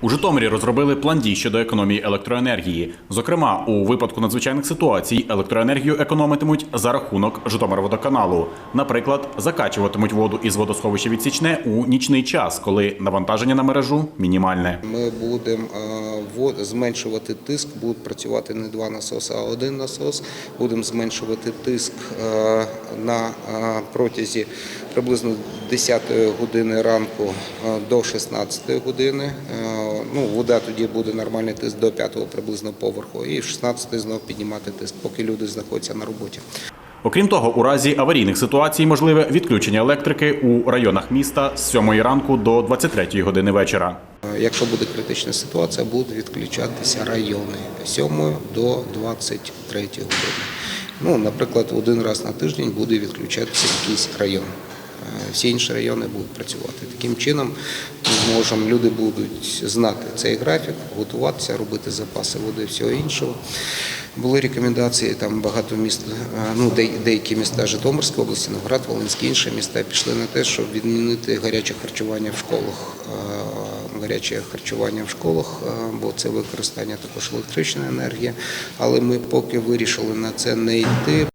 У Житомирі розробили план дій щодо економії електроенергії. Зокрема, у випадку надзвичайних ситуацій електроенергію економитимуть за рахунок Житомирводоканалу. Наприклад, закачуватимуть воду із водосховища відсічне у нічний час, коли навантаження на мережу мінімальне. Ми будемо е, зменшувати тиск, будуть працювати не два насоси, а один насос. Будемо зменшувати тиск е, на е, протязі приблизно 10 години ранку е, до 16 години. Е, Ну, вода тоді буде нормальний тиск до 5 приблизно поверху, і в 16 знов піднімати тиск, поки люди знаходяться на роботі. Окрім того, у разі аварійних ситуацій можливе відключення електрики у районах міста з 7 ранку до 23 години вечора. Е, Якщо буде критична ситуація, будуть відключатися райони з 7 до 23 години. Ну, наприклад, один раз на тиждень буде відключатися якийсь район. Е, Всі інші райони будуть працювати. Таким чином ми зможемо, люди будуть знати цей графік, готуватися, робити запаси води і всього іншого. Були рекомендації, там багато міст, е, ну деякі міста Житомирської області, Новград, Волинські інші міста пішли на те, щоб відмінити гаряче харчування в школах. Е, Гаряче харчування в школах, бо це використання також електричної енергії. Але ми поки вирішили на це не йти.